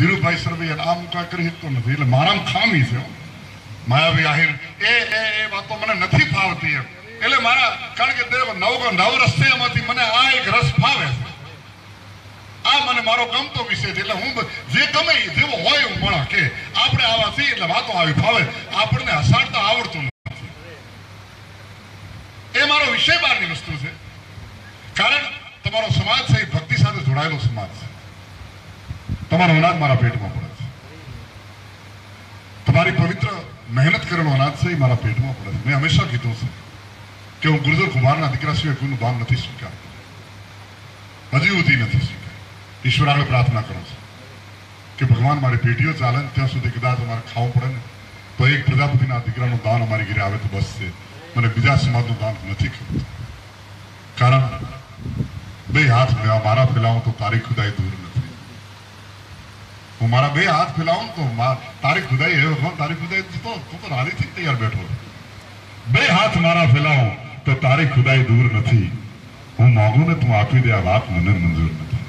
ધીરુભાઈ સરવૈયા આમ કાંઈ કરી શકતો નથી. એટલે મારામાં ખામી છે. માયાભાઈ આહિર, એ એ વાતો મને નથી ફાવતી એમ. એટલે મારા, કારણ કે નવ નવ રસ્તે એમાંથી મને આ એક રસ ફાવે છે. આ મને મારો ગમતો વિષય છે. એટલે હું જે ગમે જેવો હોય હું ભણા કે આપણે આવા છીએ એટલે વાતો આવી ફાવે. આપણને હસાડતા આવડતું નથી. એ મારો વિષય બહારની વસ્તુ છે કારણ તમારો સમાજ છે એ ભક્તિ સાથે જોડાયેલો સમાજ છે તમારો અનાજ મારા પેટમાં પડે છે. તમારી પવિત્ર મહેનત કરેલો અનાજ છે એ મારા પેટમાં પડે છે. મેં હંમેશા કીધું છે કે હું ગુરુદર કુમારના દીકરા સિવાય કોઈનું ભાન નથી સ્વીકારતો. હજી સુધી નથી સ્વીકાર ઈશ્વર આગળ પ્રાર્થના કરું છું કે ભગવાન મારી પેઢીઓ ચાલે ત્યાં સુધી કદાચ અમારે ખાવું પડે ને, તો એક પ્રજાપતિના દીકરાનું દાન અમારી ઘરે આવે તો બસ છે. મને બીજા સમાજનું દાન નથી ખબર કારણ બે હાથ મેળવા મારા ફેલાવું તો તારી ખુદાઈ દૂર નથી હું મારા બે હાથ ફેલાવું તો તારી ખુદાઈ હે ભગવાન તારી ખુદાઈ તો તું તો રાલીથી જ તૈયાર બેઠો બે હાથ મારા ફેલાવું તો તારી ખુદાઈ દૂર નથી. હું માગું ને તું આપી દે આ વાત, મને મંજૂર નથી.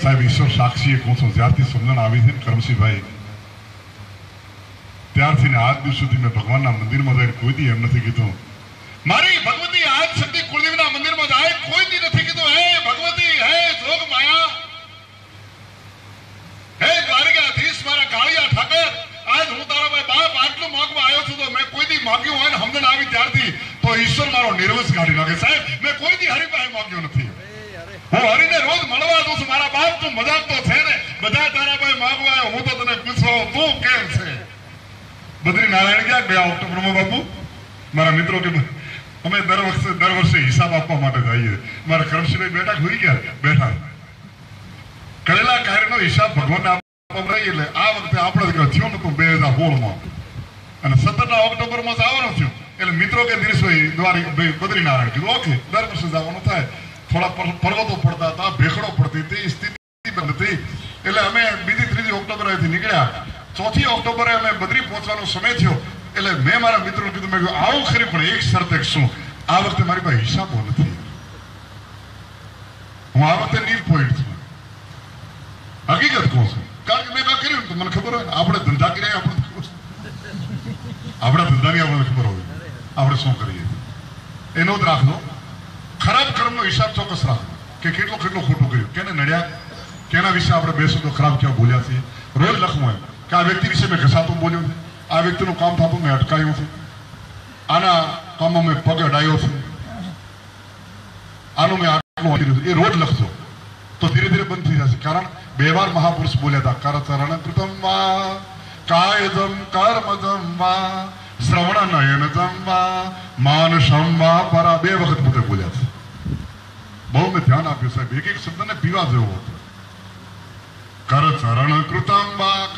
સાહેબ, ઈશ્વર સાક્ષી કહું છું જ્યારથી સમજણ આવી છે કરમસિંહભાઈ ત્યારથી ને આજ દિવસ સુધી મેં ભગવાનના મંદિરમાં જઈને કોઈ દી એમ નથી કીધું. મારી ભગવતી આજ સુધી કુળદેવીના મંદિરમાં જાય કોઈ દી નથી કીધું હે ભગવતી હે જોગ માયા હે દ્વારકાધીશ મારા કાળિયા ઠાકર આજ હું તારા ભાઈ બાપ આટલું માંગવા આવ્યો છું મારો મિત્રો કે અમે દર વર્ષે દર વર્ષે હિસાબ આપવા માટે જઈએ. મારા કરમસિંહભાઈ બેઠા, હોઈ ગયા, બેઠા. કરેલા કાર્યનો હિસાબ ભગવાન આપવામાં એટલે આ વખતે આપણે થયું નતું બે હજાર સોળમાં અને સત્તરના ઓક્ટોબરમાં જવાનું થયું. એટલે મિત્રો કે દિનેશભાઈ દ્વારી બદ્રીનારાયણ કીધું. ઓકે દર વર્ષે જવાનું થાય. થોડા પર્વતો પડતા હતા, ભેખડો પડતી હતી સ્થિતિ બંધ હતી. એટલે અમે બીજી ત્રીજી ઓક્ટોબરેથી નીકળ્યા. ચોથી ઓક્ટોબરે અમે બદ્રી પહોંચવાનો સમય થયો. એટલે મેં મારા મિત્રોને કીધું, મેં કીધું, આવું ખરી, પણ એક શરત શું? આ વખતે મારી પાસે હિસાબો નથી. હું આ વખતે નીલ પોઈન્ટ છું હકીકત કહું છું કારણ કે મેં કાંઈ કર્યું ને તો મને ખબર હોય ને આપણે ધંધા કર્યા આપણે ખબર છે. આપણા ધંધાની આપણને ખબર હોય આપણે શું કરીએ. એનો જ રાખજો ખરાબ કર્મનો હિસાબ ચોક્કસ રાખો કે કેટલું કેટલું ખોટું કર્યું. કેને નડ્યા? કેના વિશે આપણે બે શબ્દો ખરાબ ક્યાં બોલ્યા છે? રોજ લખવું એમ. કે આ વ્યક્તિ વિશે મેં ઘસાતું બોલ્યો છે. આ વ્યક્તિનું કામ થતું મેં અટકાયું છે. આના કામમાં મેં પગ અડાયો છું. આનું મેં આટલું એ રોજ લખજો. તો ધીરે ધીરે બંધ થઈ જશે. કારણ બે વાર મહાપુરુષ બોલ્યા હતા. કરચરણ કૃતમ વા કાયદમ કર્મદમ વા શ્રવણ નયન જમવા, માન વા પરા બે વખત પોતે બોલ્યા છે. બહુ મેં ધ્યાન આપ્યું સાહેબ. એક એક શબ્દને પીવા જેવો હતો. કરચરણ કૃતમ વાક,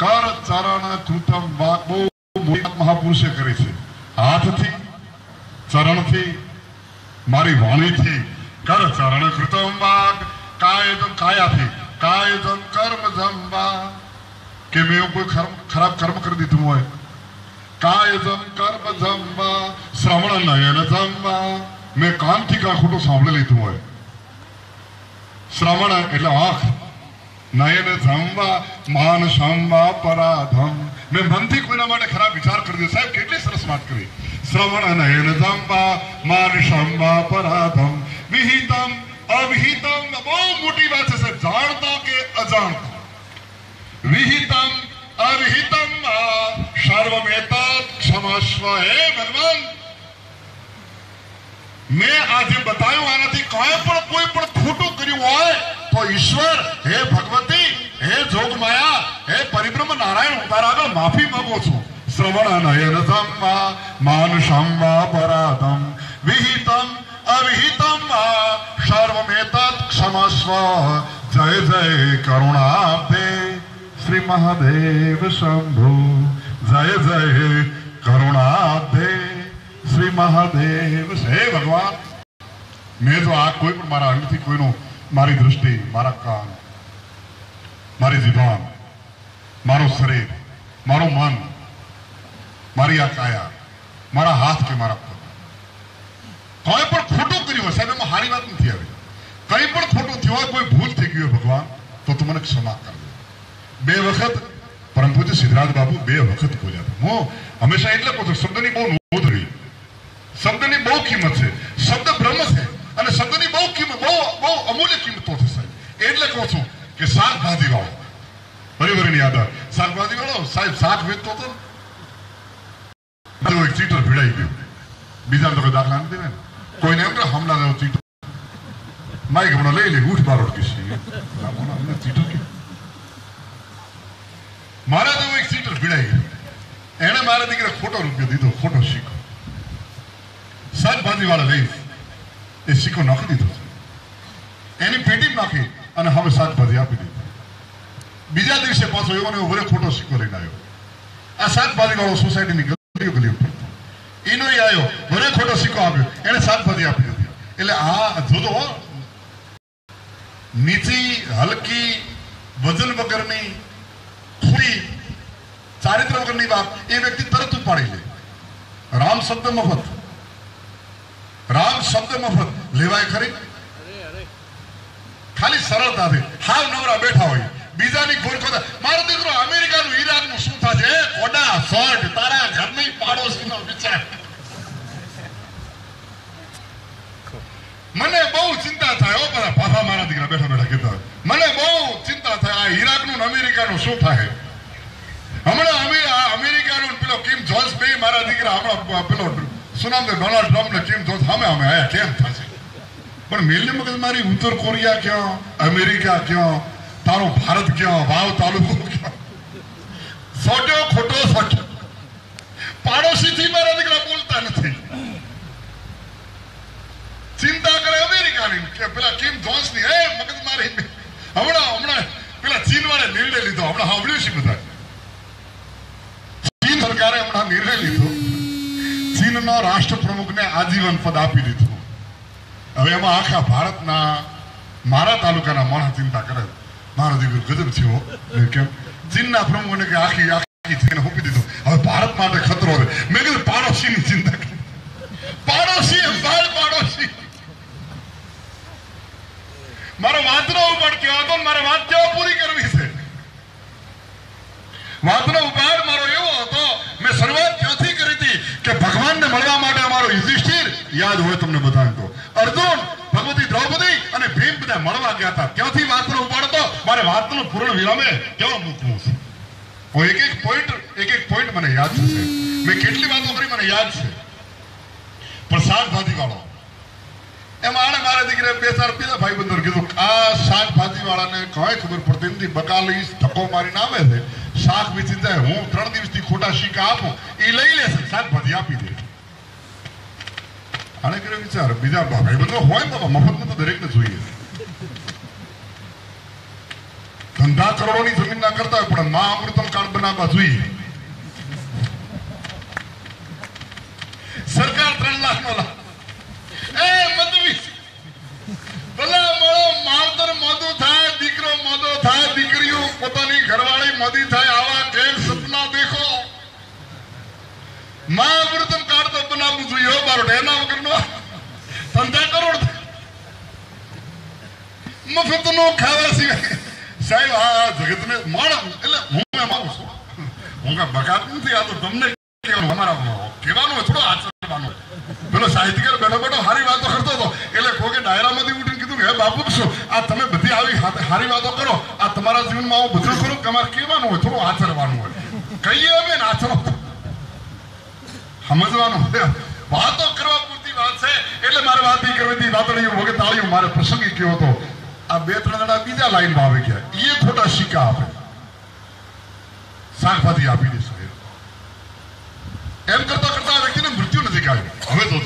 કર ચરણ કૃતમ વાક. બહુ મહાપુરુષે કરી છે. હાથથી, ચરણથી, મારી વાણીથી. કર ચરણ કૃતમ વાક, કાયદમ કાયાથી. કાયદમ કર્મ જમવા. કે મેં કોઈ ખરાબ કર્મ કરી દીધું હોય? કાયદમ કર્મ જમવા શ્રવણ નયન જમવા મેં કાનથી ખોટું સાંભળી લીધું હોય શ્રવણ એટલે આંખ નયન જમવા માન સમવા પરાધમ. મેં મનથી કોઈના માટે ખરાબ વિચાર કરી દીધો સાહેબ, કેટલી સરસ વાત કરી. શ્રવણ નયન જમવા માન સમવા પરાધમ. વિહિતમ, અવિહિતમ, બહુ મોટી વાત છે સાહેબ. જાણતા કે અજાણતા. વિહિતમ, અવિહિતમ વા અવિહિતમ સર્વમેતત ક્ષમસ્વ જય જય કરુણાબ્ધે શ્રી મહાદેવ શંભુ જય જય કરુણાબ્ધે શ્રી મહાદેવ હે ભગવાન. મેં જો આ કોઈ પણ મારા અંગથી કોઈનું મારી દૃષ્ટિ મારા કાન, મારી જીભાન, મારું શરીર, મારું મન, મારી આ કાયા, મારા હાથ કે મારા પગ, કોઈ પણ ખોટું કર્યું હોય, સાહેબ, એમાં હારી વાત નથી આવી. કંઈ પણ ખોટું થયું હોય, કોઈ ભૂલ થઈ ગયું હોય ભગવાન, તો તું મને ક્ષમા કરજો બે વખત પૂજ્ય સિદ્ધરાજ બાબુ બે વખત બોલ્યા હું હંમેશા એટલે કહું છું, શબ્દની બહુ નોંધ શબ્દની બહુ કિંમત છે. શબ્દ બ્રહ્મ છે અને શબ્દની બહુ કિંમત, બહુ બહુ અમૂલ્ય કિંમતો છે સાહેબ. એટલે કહું છું કે શાકભાજી વાળો પરિવારની યાદ આવે. શાકભાજી વાળો સાહેબ, શાક વેચતો હતો. એક ચીટર ભીડાઈ ગયો. બીજા તો કોઈ દાખલા નથી ને. કોઈને એમ કે જેવો ચીટર. માઇક હમણાં લઈ લે ઉઠ બારોટ કે અમને ચીટર કે મારા જેવો એક સીટર ભીડાઈ એણે મારા દીકરા ખોટો રૂપિયો દીધો. ખોટો સિક્કો શાકભાજી વાળા લઈ એ સિક્કો નાખી દીધો. એની પેટી નાખી અને હવે શાકભાજી આપી દીધી. બીજા દિવસે પાછો એવો ને વરે ખોટો સિક્કો લઈને આવ્યો. આ શાકભાજી વાળો સોસાયટીની ગલીઓ ગલીઓ. એનો આવ્યો વરે ખોટો સિક્કો આપ્યો એને શાકભાજી આપી દીધી. એટલે આ જોજો. નીચી, હલકી, વજન વગરની થોડી ચારિત્ર વગરની વાત એ વ્યક્તિ તરત ઉપાડી લે. રામ શબ્દ મફત. રામ શબ્દ મફત. લેવાય ખરી? ખાલી સરળતાથી હાલ નવરા બેઠા હોય. બીજાની ખોર ખોદા મારો દીકરો અમેરિકાનું ઈરાકનું શું થશે? કોડા શર્ટ, તારા ઘરની પાડોશીનો વિચાર. મને બહુ ચિંતા થાય ઓ બધા પાછા મારા દીકરા બેઠા બેઠા કહેતા મને બહુ ચિંતા થાય આ ઈરાકનું ને અમેરિકાનું શું થાય? હમણાં અમે- અમેરિકાનું પેલો કિમ જોન્સ બે મારા દીકરા હમણાં પેલો સુનામ ડોનાલ્ડ ટ્રમ્પ ને કિમ જોન્સ સામે અમે આયા કેમ થશે? પણ મેલની મગજ મારી ઉત્તર કોરિયા ક્યાં? અમેરિકા ક્યાં? તારો ભારત ક્યાં? વાવ તાલુકો ક્યાં? સોટ્યો ખોટો સોટ્યો પાડોશીથી મારા દીકરા બોલતા નથી. ચિંતા કરે અમેરિકાની કે પેલા કિમ જોન્સની એ મગજ મારી. હમણાં હમણાં પેલા ચીન વાળે નિર્ણય લીધો. હમણાં સાંભળ્યું છે બધા ચીન સરકારે હમણાં નિર્ણય લીધો. ચીનનો રાષ્ટ્ર પ્રમુખને આજીવન પદ આપી દીધું. હવે એમાં આખા ભારતના, મારા તાલુકાના માણસ ચિંતા કરે. મારો દીકરો ગજબ થયો કેમ? ચીનના પ્રમુખને આખી આખી ચીને હોપી દીધું. હવે ભારત માટે ખતરો છે મેં કીધું પાડોશીની ચિંતા કરે પાડોશી એમ ભાઈ પાડોશી મારો વાંચનો ઉપાડ કેવો હતો મારે વાત કેવો પૂરી કરવી છે. વાંચનો ઉપાડ મારો એવો હતો, મેં શરૂઆત ક્યાંથી કરી હતી કે ભગવાનને મળવા માટે અમારો યુધિષ્ઠિર યાદ હોય તમને બધાને તો. અર્જુન, ભગવતી દ્રૌપદી અને ભીમ બધા મળવા ગયા હતા. ત્યાંથી ઉપાડ ઉપાડતો મારે વાતનું પૂર્ણ વિરામે કેવો મૂકવું છે? હું એક એક પોઈન્ટ એક એક પોઈન્ટ મને યાદ છે. મેં કેટલી વાતો કરી મને યાદ છે. પણ શાકભાજી વાળો એમાં મારા દીકરે બે ચાર બીજા ભાઈ બંધો કીધું, આ શાકભાજી વાળાને કઈ ખબર પડતી નથી બકાલી ધક્કો મારીને આવે છે. શાક વેચી જાય, હું ત્રણ દિવસથી ખોટા શીકા આપું એ લઈ લેશે, શાકભાજી આપી દે. આને કર્યો વિચાર, બીજા ભાઈ બંધો હોય ને મફતમાં તો દરેકને જોઈએ. ધંધા કરોડોની જમીન ના કરતા હોય, પણ મા અમૃતમ કાર્ડ બનાવવા જોઈએ. સરકાર ત્રણ લાખ નો લાખ એ મધવી ભલા મળો માવતર મોદો થાય દીકરો મોદો થાય દીકરીઓ પોતાની ઘરવાળી મોદી થાય આવા કેમ સપના દેખો. માં અમૃતમ કાર્ડ તો બનાવવું જોઈએ બારોટ એના વગરનો. ધંધા કરોડ. મફત નો ખાવા સિવાય. સાહેબ, આ જગતને માણસ એટલે હું એમાં છું. હું કઈ બગાડ નથી. આ તો તમને કહેવાનું, અમારા કહેવાનું થોડો આચરવાનું. પેલો સાહિત્યકાર બેઠો બેઠો હારી વાતો કરતો હતો. એટલે કોકે ડાયરામાંથી ઉઠીને કીધું કે હે બાપુ શું આ તમે બધી આવી સારી વાતો કરો. આ તમારા જીવનમાં આવું બધું કરો કે અમારે કહેવાનું હોય, થોડું આચરવાનું હોય. કહીએ અમે ને આચરો. સમજવાનું વાતો કરવા પૂરતી વાત છે, એટલે મારે વાત નહીં કરવી હતી વાતડીઓ વગર તાળીઓ મારે પ્રસંગે કયો હતો. આ બે ત્રણ જણા બીજા લાઈનમાં આવી ગયા. એ ખોટા સિક્કા આપે. શાકભાજી આપી દેશે. એમ કરતા કરતા વ્યક્તિને મૃત્યુ નથી કાઢ્યું. હવે તો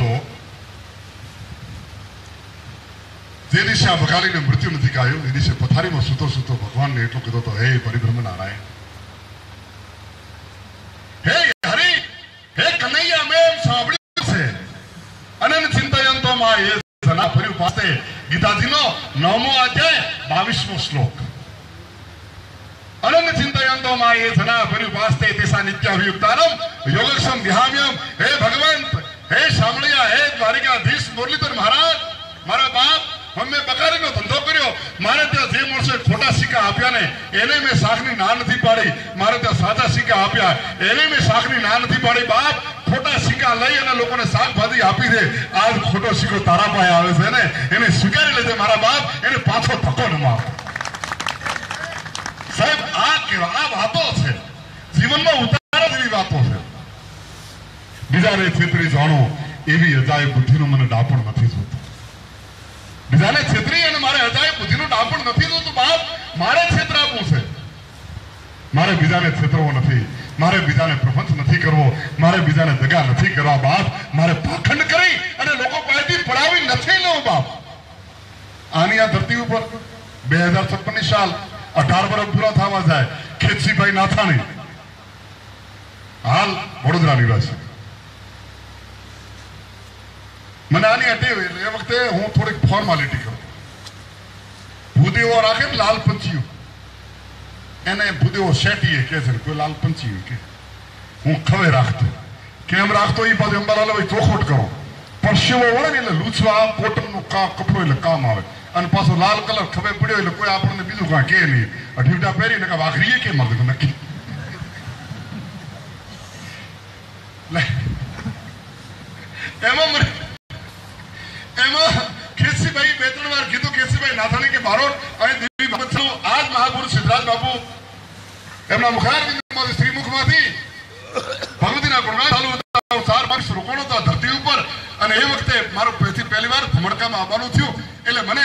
દિવસે આ બકાલીને મૃત્યુ નથી એ દિવસે પથારીમાં સૂતો સૂતો ભગવાનને એટલું કીધો તો હે પરિબ્રહ્મ નારાયણ હે હરી હે કનૈયા મેં એમ સાંભળ્યું છે અનંત ચિંતયંતો માં એ સના ફર્યું પાસે ગીતાજીનો નવમો અધ્યાય બાવીસમો શ્લોક અનંત ચિંતયંતો માં એ સના ફર્યું પાસે તેસા નિત્યાભિયુક્તાનમ યોગક્ષમ વિહામ્યમ હે ભગવંત હે સાંભળ્યા હે દ્વારિકાધીશ મુરલીધર મહારાજ મારા બાપ મેં બકારીનો ધંધો કર્યો. મારે ત્યાં જે મળશે ખોટા સિક્કા આપ્યા ને, એને મેં શાકની ના નથી પાડી. મારે ત્યાં સાચા સિક્કા આપ્યા. એને મેં શાકની ના નથી પાડી. બાપ, ખોટા સિક્કા લઈ અને લોકોને શાકભાજી આપી દે. આજ ખોટો સિક્કો તારા પાસે આવે છે ને, એને સ્વીકારી લેજે મારા બાપ. એને પાછો ધક્કો ન માર. સાહેબ, આ કેવા આ વાતો છે. જીવનમાં ઉતારા જેવી વાતો છે. બીજાને છેતરી જાણો, એવી અજાય બુદ્ધિનું મને ડાપણ નથી જોતું. બીજાને છેતરી અને મારે હજાય બુદ્ધિનું ડાપણ નથી જોતું. બાપ, મારે છેતરાવું છે. મારે બીજાને છેતરવો નથી. મારે બીજાને પ્રપંચ નથી કરવો. મારે બીજાને દગા નથી કરવા. બાપ, મારે પાખંડ કરી અને લોકો પાસેથી પડાવી નથી લેવું, બાપ. આની આ ધરતી ઉપર બે હજાર છપ્પનની સાલ અઢાર વર્ષ પૂરા થવા જાય. ખેતસીભાઈ નાથાણી. હાલ વડોદરા નિવાસી મને આની અટેવ એટલે એ વખતે હું થોડીક ફોર્માલિટી કરું. ભૂદેવો રાખે ને લાલ પંચીઓ. એને ભૂદેવો શેટીએ કે છે કોઈ લાલ પંચીઓ કે. હું ખવે રાખતો. કેમ રાખતો? એ પાછું અંબાલાલ ભાઈ ચોખોટ કરો. પરસેવો વળે ને એટલે લૂછવા, કોટનનું કા, કપડો એટલે કામ આવે. અને પાછો લાલ કલર ખભે પડ્યો એટલે કોઈ આપણને બીજું કાંઈ કે નહીં. અઢીવટા પહેરીને કે વાઘરીએ કે મારે નક્કી. એમાં મને બે ત્રણ વાર કીધું કેસીભાઈ નાથાણી કે મારો અને દેવી છું. આજ મહાપુરુષ સિદ્ધરાજ બાપુ એમના મુખારવિંદમાંથી શ્રીમુખમાંથી ભગવતીના ગુણગાન ચાલુ હતા. ધરતી ઉપર. અને એ વખતે મારો પહેલી વાર ધમડકામાં આવવાનું થયું. એટલે મને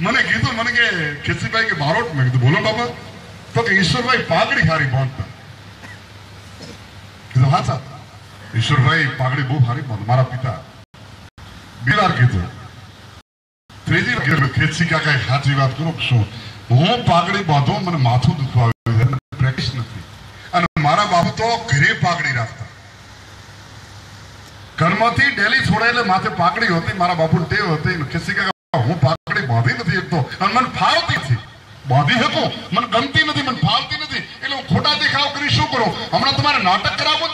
મને કીધું, મને કે કેસીભાઈ કે બારોટ મેં કીધું, બોલો બાબા. તો કે, ઈશ્વરભાઈ પાઘડી સારી બાંધતા. કીધું, હા સાહેબ. ઈશ્વરભાઈ પાઘડી બહુ હારી બાંધ મારા પિતા બીજી વાર કીધું. વાર કીધું ખેતસી સાચી વાત કરું શું? હું પાઘડી બાંધું મને માથું દુખવા છે. પ્રેક્ટિસ નથી. અને મારા બાપુ તો ઘરે પાઘડી રાખતા. ઘરમાંથી ડેલી છોડે માથે પાકડી હતી, મારા બાપુ ટેવ હતી. કાકા, હું પાકડી બાંધી નથી શકતો. અને મને ફાવતી હતી બાંધી શકું? મને ગમતી નથી, મને ફાવતી નથી. એટલે હું ખોટા દેખાવ કરી શું કરું? હમણાં તમારે નાટક કરાવવું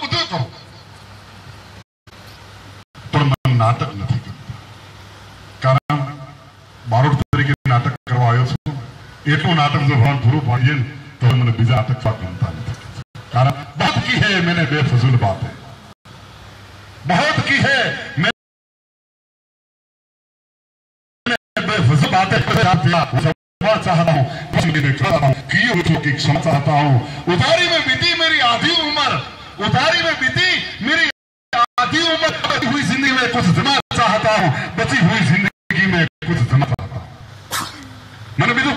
એટલું नाटक जो भवन પૂરું ભણીએ तो मैंने મને तक આતંકવાદ कारण, बहुत की है, मैंने बेफजूल बातें। चाहता की है चाहता हूँ। उधारी में बीती मेरी आधी उम्र में कुछ जमा चाहता हूँ, बची हुई ज़िंदगी में कुछ चाहता हूँ। मैंने बीजू